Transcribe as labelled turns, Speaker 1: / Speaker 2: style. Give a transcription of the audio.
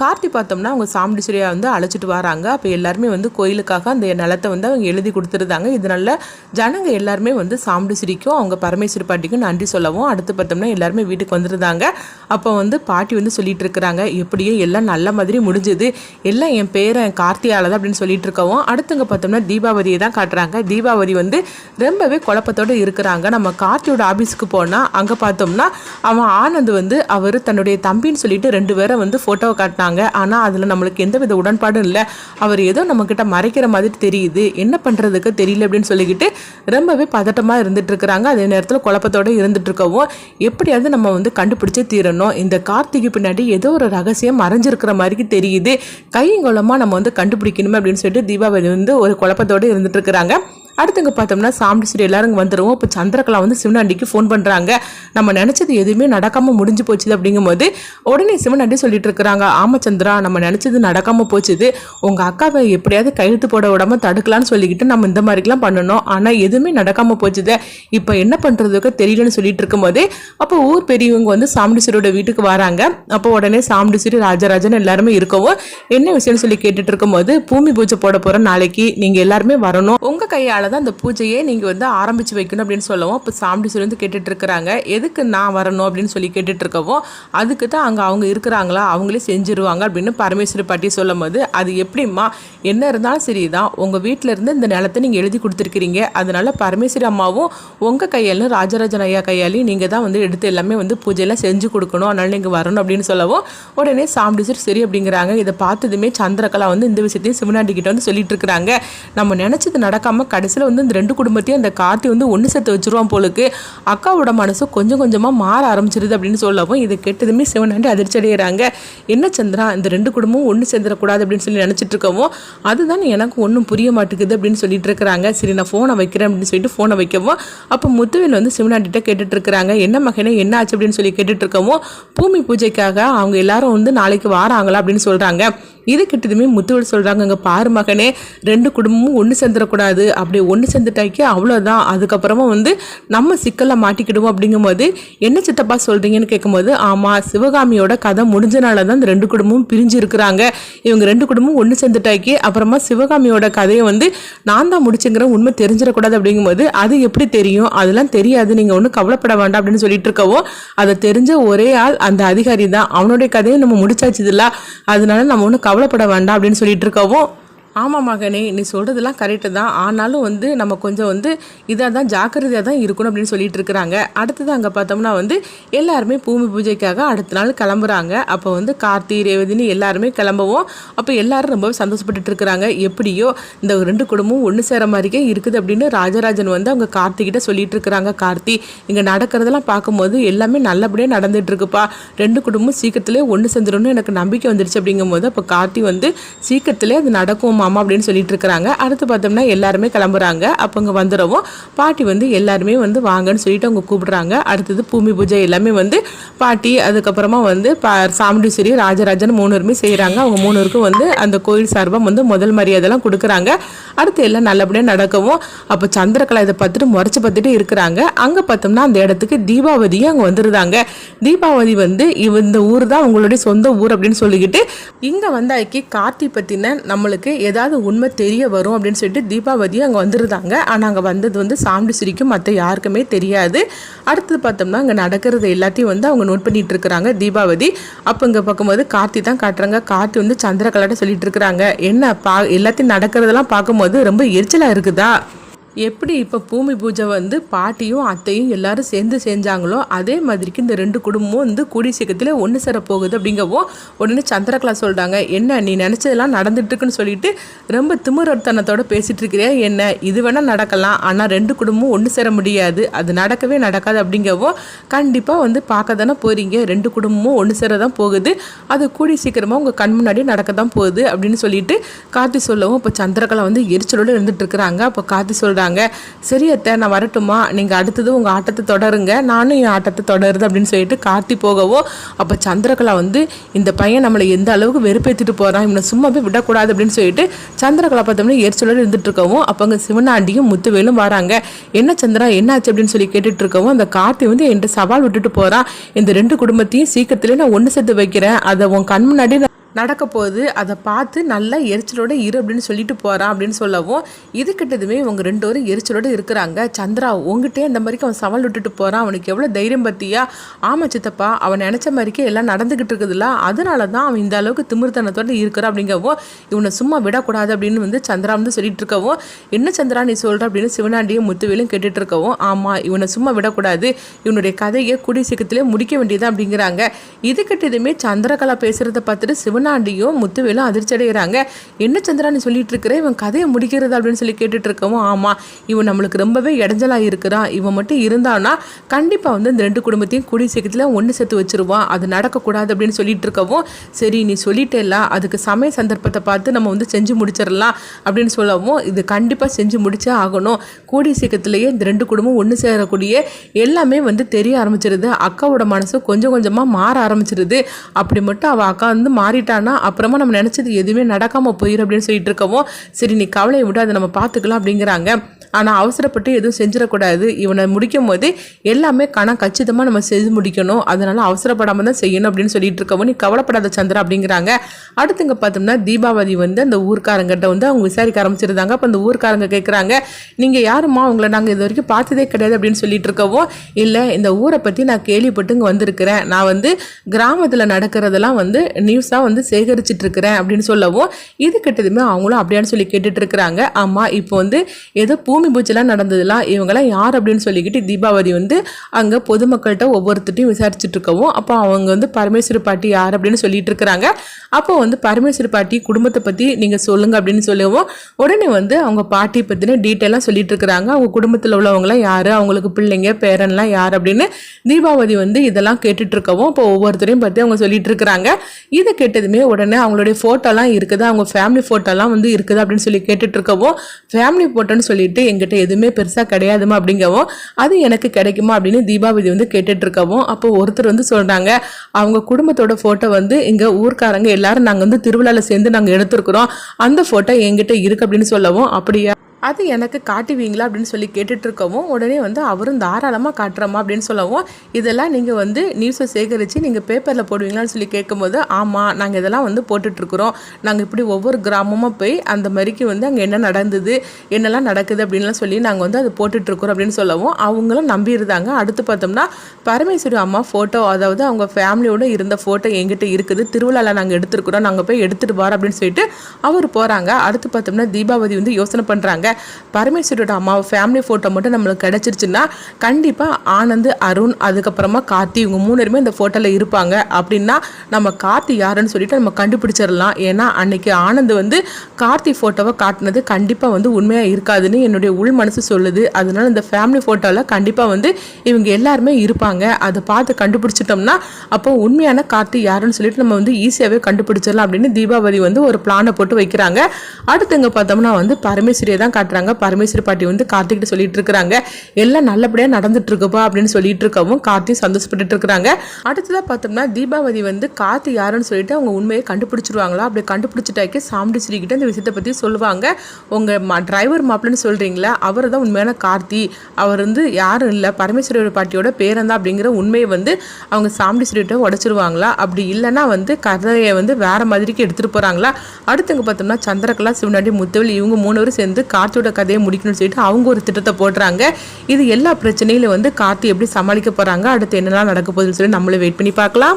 Speaker 1: கார்த்தி பார்த்தோம்னா அவங்க சாமுண்டீஸ்வரியா வந்து அழைச்சிட்டு வராங்க. அப்போ எல்லாருமே வந்து கோயிலுக்காக அந்த நிலத்தை வந்து அவங்க எழுதி கொடுத்துருந்தாங்க. இதனால ஜனங்க எல்லாருமே வந்து சாமுண்டீஸ்வரிக்கும் அவங்க பரமேஸ்வரி பாட்டிக்கும் நன்றி சொல்லவும் அடுத்து பார்த்தோம்னா எல்லாருமே வீட்டுக்கு வந்துருந்தாங்க. அப்போ வந்து பாட்டி வந்து சொல்லிட்டு இருக்கிறாங்க எப்படியோ எல்லாம் நல்ல மாதிரி முடிஞ்சுது. எல்லாம் என் பேரன் கார்த்தியால தான் அப்படின்னு சொல்லிட்டு இருக்கவும். அடுத்தவங்க பார்த்தோம்னா தீபாவளியை தான் காட்டுறாங்க. தீபாவளி வந்து ரொம்பவே குழப்பத்தோடு இருக்கிறாங்க. நம்ம கார்த்தியோட ஆஃபீஸுக்கு போனால் அங்கே பார்த்தோம்னா அவன் ஆனந்த் வந்து அவர் தன்னுடைய தம்பின்னு சொல்லிட்டு ரெண்டு பேரை வந்து ஃபோட்டோவை காட்டினாங்க. ஆனால் அதில் நம்மளுக்கு எந்த வித உடன்பாடும் இல்லை. அவர் ஏதோ நம்மக்கிட்ட மறைக்கிற மாதிரி தெரியுது. என்ன பண்ணுறதுக்கு தெரியல அப்படின்னு சொல்லிக்கிட்டு ரொம்பவே பதட்டமாக இருந்துட்டு இருக்கிறாங்க அதே நேரத்தில் குழப்பத்தோடு இருந்துட்டு இருக்கவும் எப்படியாவது நம்ம வந்து கண்டுபிடிச்சே தீரணும். இந்த கார்த்திகை பின்னாடி ஏதோ ஒரு ரகசியம் மறைஞ்சிருக்கிற மாதிரி தெரியுது. கையங்கோலமாக நம்ம வந்து கண்டுபிடிக்கணுமே அப்படின்னு சொல்லிட்டு தீபாவளி வந்து ஒரு குழப்பத்தோடு இருந்துட்டு அடுத்தவங்க அடுத்தங்க பார்த்தோம்னா சாமுண்டீஸ்வரி எல்லாரும் வந்துடுவோம் இப்போ சந்திரகலா வந்து சிவனாண்டிக்கு ஃபோன் பண்ணுறாங்க நம்ம நினச்சது எதுவுமே நடக்காமல் முடிஞ்சு போச்சுது அப்படிங்கும்போது உடனே சிவனாண்டி சொல்லிட்டு இருக்கிறாங்க. சந்திரா நம்ம நினச்சது நடக்காமல் போச்சுது. உங்கள் அக்காவை எப்படியாவது கையெழுத்து போட விடாம தடுக்கலான்னு சொல்லிக்கிட்டு நம்ம இந்த மாதிரிலாம் பண்ணணும். ஆனால் எதுவுமே நடக்காமல் போச்சுது. இப்போ என்ன பண்ணுறதுக்கு தெரியலன்னு சொல்லிட்டு இருக்கும்போது அப்போ ஊர் பெரியவங்க வந்து சாமுண்டீஸ்வரியோட வீட்டுக்கு வராங்க. அப்போ உடனே சாமுண்டீஸ்வரி ராஜராஜன் எல்லாருமே இருக்கவும் என்ன விஷயம்னு சொல்லி கேட்டுட்டு இருக்கும்போது பூமி பூஜை போட போகிற நாளைக்கு நீங்கள் எல்லாருமே வரணும். உங்கள் கையால் தான் அந்த பூஜையே நீங்கள் வந்து ஆரம்பித்து வைக்கணும் அப்படின்னு சொல்லவும் இப்போ சாமுண்டீஸ்வரி வந்து கேட்டுட்ருக்குறாங்க. எதுக்கு நான் வரணும் அப்படின்னு சொல்லி கேட்டுட்ருக்கவும் அதுக்கு தான் அங்கே அவங்க இருக்கிறாங்களா அவங்களே செஞ்சுருவாங்க அப்படின்னு பரமேஸ்வரி பாட்டி சொல்லும் போது அது எப்படிம்மா என்ன இருந்தாலும் சரி தான் உங்கள் வீட்டில் இருந்து இந்த நிலத்தை நீங்கள் எழுதி கொடுத்துருக்கிறீங்க. அதனால் பரமேஸ்வரி அம்மாவும் உங்கள் கையாலும் ராஜராஜன் ஐயா கையாலையும் நீங்கள் தான் வந்து எடுத்து எல்லாமே வந்து பூஜையெல்லாம் செஞ்சு கொடுக்கணும் அதனால நீங்கள் வரணும் அப்படின்னு சொல்லவும் உடனே சாமுண்டீஸ்வரி சரி அப்படிங்கிறாங்க. இதை பார்த்ததுமே சந்திரகலா வந்து இந்த விஷயத்தையும் சிவனாண்டி கிட்ட வந்து சொல்லிட்டு இருக்கிறாங்க நம்ம நினச்சது நடக்காமல் கடைசியில் வந்து இந்த ரெண்டு குடும்பத்தையும் அந்த கார்த்தி வந்து ஒன்று சேர்த்து வச்சிருவான் போலுக்கு. அக்காவோட மனசு கொஞ்சம் கொஞ்சமாக மாற ஆரம்பிச்சிருது அப்படின்னு சொல்லவும் இதை கேட்டதுமே சிவனாண்டி அதிர்ச்சி அடைகிறாங்க என்ன சந்திரா இந்த ரெண்டு குடும்பமும் ஒன்று சேர்ந்துடக்கூடாது அப்படின்னு சொல்லி நினச்சிட்டு இருக்கவும் அதுதான் எனக்கு ஒன்றும் புரிய மாட்டேங்குது அப்படின்னு சொல்லிட்டு இருக்கிறாங்க. சரி நான் ஃபோனை வைக்கிறேன் அப்படின்னு சொல்லிட்டு ஃபோனை வைக்கவும் அப்போ முத்துவேல் வந்து சிவனாண்டிகிட்ட கேட்டுட்டு இருக்கிறாங்க. என்ன மகனே என்ன ஆச்சு? அப்படின்னு சொல்லி கேட்டுட்டு இருக்கவும் பூமி பூஜைக்காக அவங்க எல்லாரும் வந்து நாளைக்கு வாராங்களா? அப்படின்னு சொல்கிறாங்க இது கிட்டதுமே முத்துவேல் சொல்கிறாங்க இங்கே பாரு மகனே ரெண்டு குடும்பமும் ஒன்று சேர்ந்துடக்கூடாது. அப்படி ஒன்று சேர்ந்துட்டாக்கி அவ்வளோதான் அதுக்கப்புறமா வந்து நம்ம சிக்கலில் மாட்டிக்கிடுவோம் அப்படிங்கும்போது என்ன சித்தப்பா சொல்கிறீங்கன்னு கேட்கும்போது ஆமாம் சிவகாமியோட கதை முடிஞ்சனால தான் இந்த ரெண்டு குடும்பமும் பிரிஞ்சு இருக்கிறாங்க இவங்க ரெண்டு குடும்பமும் ஒன்று சேர்ந்துட்டாக்கி அப்புறமா சிவகாமியோட கதையை வந்து நான் தான் முடிச்சுங்கிற உண்மை தெரிஞ்சிடக்கூடாது அப்படிங்கும்போது அது எப்படி தெரியும்? அதெல்லாம் தெரியாது. நீங்கள் ஒன்றும் கவலைப்பட வேண்டாம் அப்படின்னு சொல்லிட்டு இருக்கவோ அதை தெரிஞ்ச ஒரே ஆள் அந்த அதிகாரி தான். அவனுடைய கதையை நம்ம முடிச்சாச்சுதுல அதனால நம்ம ஒன்றும் கவலைப்பட வேண்டாம் அப்படின்னு சொல்லிட்டு இருக்கவும் ஆமாம் மகனே நீ சொல்கிறதெல்லாம் கரெக்டு தான். ஆனாலும் வந்து நம்ம கொஞ்சம் வந்து இதாக தான் ஜாக்கிரதையாக தான் இருக்கணும் அப்படின்னு சொல்லிட்டு இருக்கிறாங்க. அடுத்தது அங்கே பார்த்தோம்னா வந்து எல்லாருமே பூமி பூஜைக்காக அடுத்த நாள் கிளம்புறாங்க. அப்போ வந்து கார்த்தி ரேவதினு எல்லாருமே கிளம்பவும் அப்போ எல்லாரும் ரொம்பவே சந்தோஷப்பட்டுட்டு இருக்கிறாங்க. எப்படியோ இந்த ரெண்டு குடும்பமும் ஒன்று சேர மாதிரியே இருக்குது அப்படின்னு ராஜராஜன் வந்து அவங்க கார்த்திகிட்ட சொல்லிட்டு இருக்கிறாங்க. கார்த்தி இங்கே நடக்கிறதெல்லாம் பார்க்கும்போது எல்லாமே நல்லபடியாக நடந்துட்டு இருக்குப்பா. ரெண்டு குடும்பமும் சீக்கிரத்திலே ஒன்று சேர்ந்துடணும்னு எனக்கு நம்பிக்கை வந்துருச்சு அப்படிங்கும்போது அப்போ கார்த்தி வந்து சீக்கிரத்திலே அது நடக்கும் மாமா அப்படின்னு சொல்லிட்டு இருக்கிறாங்க அடுத்து பார்த்தோம்னா எல்லாருமே கிளம்புறாங்க. அப்போ இங்கே வந்துடவும் பாட்டி வந்து எல்லாருமே வந்து வாங்கன்னு சொல்லிட்டு அவங்க கூப்பிடுறாங்க. அடுத்தது பூமி பூஜை எல்லாமே வந்து பாட்டி அதுக்கப்புறமா வந்து பா சாமுண்டீஸ்வரி ராஜராஜன் மூணுருமே செய்கிறாங்க அவங்க மூணுருக்கும் வந்து அந்த கோயில் சார்பாக வந்து முதல் மரியாதைலாம் கொடுக்குறாங்க. அடுத்து எல்லாம் நல்லபடியாக நடக்கவும் அப்போ சந்திரகலா இதை பார்த்துட்டு முறைச்சி பார்த்துட்டு இருக்கிறாங்க. அங்கே பார்த்தோம்னா அந்த இடத்துக்கு தீபாவதியும் அங்கே வந்துருந்தாங்க தீபாவதி வந்து இவ இந்த ஊர் தான் உங்களுடைய சொந்த ஊர் அப்படின்னு சொல்லிக்கிட்டு இங்கே வந்தாக்கி கார்த்தி பற்றின நம்மளுக்கு ஏதாவது உண்மை தெரிய வரும் அப்படின்னு சொல்லிட்டு தீபாவதி அங்கே வந்துருந்தாங்க. ஆனால் அங்கே வந்தது வந்து சாமுண்டீஸ்வரிக்கும் மற்ற யாருக்குமே தெரியாது. அடுத்தது பார்த்தோம்னா அங்கே நடக்கிறது எல்லாத்தையும் வந்து அவங்க நோட் பண்ணிட்டு இருக்கிறாங்க தீபாவதி. அப்போ இங்கே பார்க்கும்போது கார்த்தி தான் காட்டுறாங்க. கார்த்தி வந்து சந்திரகலாட்ட சொல்லிட்டு இருக்கிறாங்க. என்ன பா எல்லாத்தையும் நடக்கிறதெல்லாம் பார்க்கும்போது ரொம்ப எரிச்சலாக இருக்குதா? எப்படி இப்போ பூமி பூஜை வந்து பாட்டியும் அத்தையும் எல்லாரும் சேர்ந்து செஞ்சாங்களோ அதே மாதிரிக்கு இந்த ரெண்டு குடும்பமும் வந்து கூடி சீக்கிரத்தில் ஒன்று சேர போகுது அப்படிங்கவும் உடனே சந்திரகலா சொல்கிறாங்க என்ன நீ நினச்சதெல்லாம் நடந்துட்டுருக்குன்னு சொல்லிட்டு ரொம்ப திமிரத்தனத்தோட பேசிகிட்டு இருக்கிறியா என்ன இது வேணால் நடக்கலாம். ஆனால் ரெண்டு குடும்பமும் ஒன்று சேர முடியாது. அது நடக்கவே நடக்காது அப்படிங்கவும் கண்டிப்பாக வந்து பார்க்க தானே போகிறீங்க ரெண்டு குடும்பமும் ஒன்று சேர தான் போகுது. அது கூடி சீக்கிரமாக உங்கள் கண் முன்னாடி நடக்க தான் போகுது அப்படின்னு சொல்லிட்டு கார்த்தி சொல்லவும் இப்போ சந்திரகலா வந்து எரிச்சலோடு இருந்துட்டு இருக்கிறாங்க அப்போ கார்த்தி சொல்கிறாங்க இருக்கிறாங்க சரி அத்தை நான் வரட்டுமா? நீங்கள் அடுத்தது உங்கள் ஆட்டத்தை தொடருங்க. நானும் என் ஆட்டத்தை தொடருது அப்படின்னு சொல்லிட்டு காட்டி போகவோ அப்போ சந்திரகலா வந்து இந்த பையன் நம்மளை எந்த அளவுக்கு வெறுப்பேற்றிட்டு போகிறான் இவனை சும்மா போய் விடக்கூடாது அப்படின்னு சொல்லிட்டு சந்திரகலா பார்த்தோம்னா எரிச்சலோடு இருந்துட்டு இருக்கவும் அப்போ அங்கே சிவனாண்டியும் முத்துவேலும் வராங்க. என்ன சந்திரா என்னாச்சு அப்படின்னு சொல்லி கேட்டுட்டு இருக்கவும் அந்த கார்த்தி வந்து என்கிட்ட சவால் விட்டுட்டு போகிறான் இந்த ரெண்டு குடும்பத்தையும் சீக்கிரத்திலே நான் ஒன்று சேர்த்து வைக்கிறேன். அதை உன் கண் முன்னாடி நடக்க போகுது அதை பார்த்து நல்லா எரிச்சலோட இரு அப்படின்னு சொல்லிட்டு போகிறான் அப்படின்னு சொல்லவும் இது கிட்டதுமே இவங்க ரெண்டு பேரும் எரிச்சலோட இருக்கிறாங்க. சந்திரா உங்ககிட்டே இந்த மாதிரிக்கு அவன் சவால் விட்டுட்டு போகிறான் அவனுக்கு எவ்வளோ தைரியம் பற்றியா ஆமாம் சித்தப்பா அவன் நினச்ச மாதிரிக்கே எல்லாம் நடந்துக்கிட்டு இருக்குதுல்ல. அதனால தான் அவன் இந்த அளவுக்கு திமிர்த்தனத்தோடு இருக்கிறான் அப்படிங்கவும் இவனை சும்மா விடக்கூடாது அப்படின்னு வந்து சந்திரா வந்து சொல்லிட்டு இருக்கவும் என்ன சந்திரா நீ சொல்கிற அப்படின்னு சிவனாண்டியும் முத்துவேலும் கேட்டுட்டு இருக்கவும் ஆமாம் இவனை சும்மா விடக்கூடாது. இவனுடைய கதையை கூடிய சீக்கிரத்திலே முடிக்க வேண்டியது அப்படிங்கிறாங்க. இது கிட்டதுமே சந்திரகலா பேசுகிறத பார்த்துட்டு சிவன் சிவனாண்டியும் முத்துவேலும் அதிர்ச்சி அடைகிறாங்க என்ன சந்திரா நீ சொல்லிட்டு இருக்கிற இவன் கதையை முடிக்கிறது? அப்படின்னு சொல்லி கேட்டுட்டு இருக்கவும் ஆமாம் இவன் நம்மளுக்கு ரொம்பவே இடைஞ்சலா இருக்கிறான். இவன் மட்டும் இருந்தான்னா கண்டிப்பாக வந்து இந்த ரெண்டு குடும்பத்தையும் கூடிய சீக்கிரத்தில் ஒன்று சேர்த்து வச்சிருவான். அது நடக்கக்கூடாது அப்படின்னு சொல்லிட்டு இருக்கவும் சரி நீ சொல்லிட்டேல அதுக்கு சமய சந்தர்ப்பத்தை பார்த்து நம்ம வந்து செஞ்சு முடிச்சிடலாம் அப்படின்னு சொல்லவும் இது கண்டிப்பாக செஞ்சு முடிச்சே ஆகணும். கூடிய சீக்கிரத்திலேயே இந்த ரெண்டு குடும்பம் ஒன்று சேரக்கூடிய எல்லாமே வந்து தெரிய ஆரம்பிச்சிருது. அக்காவோட மனசு கொஞ்சம் கொஞ்சமாக மாற ஆரம்பிச்சிருது. அப்படி மட்டும் அவள் அக்கா வந்து மாறிட்டா விட்டானா அப்புறமா நம்ம நினச்சது எதுவுமே நடக்காமல் போயிடும் அப்படின்னு சொல்லிட்டு இருக்கவும் சரி நீ கவலையை விட்டு அதை நம்ம பார்த்துக்கலாம் அப்படிங்கிறாங்க. ஆனால் அவசரப்பட்டு எதுவும் செஞ்சிடக்கூடாது. இவனை முடிக்கும் போது எல்லாமே கணம் கச்சிதமாக நம்ம செஞ்சு முடிக்கணும். அதனால் அவசரப்படாமல் தான் செய்யணும் அப்படின்னு சொல்லிட்டு இருக்கவும் நீ கவலைப்படாத சந்திரா அப்படிங்கிறாங்க. அடுத்துங்க பார்த்தோம்னா தீபாவளி வந்து அந்த ஊர்க்காரங்கிட்ட வந்து அவங்க விசாரிக்க ஆரம்பிச்சிருந்தாங்க. அப்போ அந்த ஊர்க்காரங்க கேட்குறாங்க நீங்கள் யாருமா உங்களை நாங்கள் இது வரைக்கும் பார்த்ததே கிடையாது அப்படின்னு சொல்லிட்டு இருக்கவும் இல்லை இந்த ஊரை பற்றி நான் கேள்விப்பட்டு இங்கே வந்திருக்கிறேன். நான் வந்து கிராமத்தில் நடக்கிறதெல்லாம் வந்து நியூஸாக வந்து சேகரிச்சிட்டு இருக்கிறேன் அப்படின்னு சொல்லவும் இது கிட்டதுமே அவங்களும் அப்படியான்னு சொல்லி கேட்டுட்டு இருக்கிறாங்க. ஆமாம் இப்போ வந்து ஏதோ பூமி பூச்செல்லாம் நடந்ததுலாம் இவங்கெல்லாம் யார் அப்படின்னு சொல்லிக்கிட்டு தீபாவளி வந்து அங்கே பொதுமக்கள்கிட்ட ஒவ்வொருத்தையும் விசாரிச்சுட்டு இருக்கவும் அப்போ அவங்க வந்து பரமேஸ்வரி பாட்டி யார் அப்படின்னு சொல்லிட்டு இருக்கிறாங்க. அப்போ வந்து பரமேஸ்வரி பாட்டி குடும்பத்தை பற்றி நீங்கள் சொல்லுங்கள் அப்படின்னு சொல்லவும் உடனே வந்து அவங்க பாட்டி பற்றின டீட்டெயிலாக சொல்லிட்டு இருக்கிறாங்க. அவங்க குடும்பத்தில் உள்ளவங்களாம் யார்? அவங்களுக்கு பிள்ளைங்க பேரன்லாம் யார்? அப்படின்னு தீபாவளி வந்து இதெல்லாம் கேட்டுட்டு இருக்கவும் இப்போ ஒவ்வொருத்தரையும் பற்றி அவங்க சொல்லிட்டு இருக்கிறாங்க. இதை கேட்டதுமே உடனே அவங்களுடைய ஃபோட்டோலாம் இருக்குது அவங்க ஃபேமிலி ஃபோட்டோலாம் வந்து இருக்குது அப்படின்னு சொல்லி கேட்டுட்டு இருக்கவும் ஃபேமிலி ஃபோட்டோன்னு சொல்லிட்டு எங்கிட்ட எதுவுமே பெருசாக கிடையாதுமா அப்படிங்கவும் அது எனக்கு கிடைக்குமா அப்படின்னு தீபாவளி வந்து கேட்டுட்டு இருக்கவும் அப்போ ஒருத்தர் வந்து சொல்கிறாங்க அவங்க குடும்பத்தோட ஃபோட்டோ வந்து இங்கே ஊர்க்காரங்க எல்லாரும் நாங்கள் வந்து திருவிழாவில் சேர்ந்து நாங்கள் எடுத்துருக்குறோம் அந்த ஃபோட்டோ எங்கிட்ட இருக்குது அப்படின்னு சொல்லவும் அப்படியா? அது எனக்கு காட்டுவீங்களா அப்படின்னு சொல்லி கேட்டுட்டு இருக்கவும் உடனே வந்து அவரும் தாராளமாக காட்டுறோமா அப்படின்னு சொல்லவும் இதெல்லாம் நீங்கள் வந்து நியூஸை சேகரித்து நீங்கள் பேப்பரில் போடுவீங்களான்னு சொல்லி கேட்கும்போது ஆமாம் நாங்கள் இதெல்லாம் வந்து போட்டுட்ருக்குறோம். நாங்கள் இப்படி ஒவ்வொரு கிராமமாக போய் அந்த மாதிரிக்கு வந்து அங்கே என்ன நடந்தது என்னெல்லாம் நடக்குது அப்படின்லாம் சொல்லி நாங்கள் வந்து அது போட்டுட்ருக்குறோம் அப்படின்னு சொல்லவும் அவங்களும் நம்பியிருந்தாங்க. அடுத்து பார்த்தோம்னா பரமேஸ்வரி அம்மா ஃபோட்டோ அதாவது அவங்க ஃபேமிலியோடு இருந்த ஃபோட்டோ எங்கிட்ட இருக்குது. திருவிழாவில் நாங்கள் எடுத்துருக்குறோம் நாங்கள் போய் எடுத்துகிட்டு வரோம் அப்படின்னு சொல்லிட்டு அவர் போகிறாங்க அடுத்து பார்த்தோம்னா தீபாவதி வந்து யோசனை பண்ணுறாங்க பரமேஸ்வரியோட அம்மாவை ஃபேமிலி ஃபோட்டோ மட்டும் நம்மளுக்கு கிடச்சிருச்சுன்னா கண்டிப்பாக ஆனந்த் அருண் அதுக்கப்புறமா கார்த்தி இவங்க மூணு பேருமே இந்த ஃபோட்டோவில் இருப்பாங்க. அப்படின்னா நம்ம கார்த்தி யாருன்னு சொல்லிட்டு நம்ம கண்டுபிடிச்சிடலாம். ஏன்னா அன்னைக்கு ஆனந்த் வந்து கார்த்தி ஃபோட்டோவை காட்டினது கண்டிப்பாக வந்து உண்மையாக இருக்காதுன்னு என்னுடைய உள் மனசு சொல்லுது. அதனால இந்த ஃபேமிலி ஃபோட்டோவில் கண்டிப்பாக வந்து இவங்க எல்லாருமே இருப்பாங்க. அதை பார்த்து கண்டுபிடிச்சிட்டோம்னா அப்போ உண்மையான கார்த்தி யாருன்னு சொல்லிட்டு நம்ம வந்து ஈஸியாகவே கண்டுபிடிச்சிடலாம் அப்படின்னு தீபாவளி வந்து ஒரு பிளானை போட்டு வைக்கிறாங்க. அடுத்து இங்கே பார்த்தோம்னா வந்து பரமேஸ்வரியை தான் காட்டுறாங்க. பரமேஸ்வரி பாட்டி வந்து கார்த்திகிட்ட சொல்லிட்டு இருக்கிறாங்க எல்லாம் நல்லபடியாக நடந்துட்டு இருக்குப்பா அப்படின்னு சொல்லிட்டு இருக்கவும் கார்த்தியும் சந்தோஷப்பட்டு இருக்கிறாங்க அடுத்ததாக பார்த்தோம்னா தீபாவளி வந்து கார்த்தி யாருன்னு சொல்லிட்டு அவங்க உண்மையை கண்டுபிடிச்சிருவாங்களா? அப்படி கண்டுபிடிச்சிட்டாக்கி சாமிடி ஸ்ரீகிட்ட இந்த விஷயத்தை பற்றி சொல்லுவாங்க. உங்கள் டிரைவர் மாப்பிள்ளன்னு சொல்கிறீங்களா அவர் தான் உண்மையான கார்த்தி. அவர் வந்து யாரும் இல்லை. பரமேஸ்வரி பாட்டியோட பேரன் அப்படிங்கிற உண்மையை வந்து அவங்க சாமுண்டீஸ்வரிகிட்ட உடச்சிருவாங்களா? அப்படி இல்லைன்னா வந்து கதையை வந்து வேற மாதிரிக்கு எடுத்துகிட்டு போகிறாங்களா அடுத்தவங்க பார்த்தோம்னா சந்திரகலா சிவனாண்டி முத்தவல் இவங்க மூணு பேரும் சேர்ந்து கார்த்தி கார்த்தியோட கதையை முடிக்கணும்னு சொல்லிட்டு அவங்க ஒரு திட்டத்தை போடுறாங்க. இது எல்லா பிரச்சனையிலும் வந்து கார்த்தி எப்படி சமாளிக்க போகிறாங்க அடுத்து என்னெல்லாம் நடக்க போகுதுன்னு சொல்லி நம்மளே வெயிட் பண்ணி பார்க்கலாம்.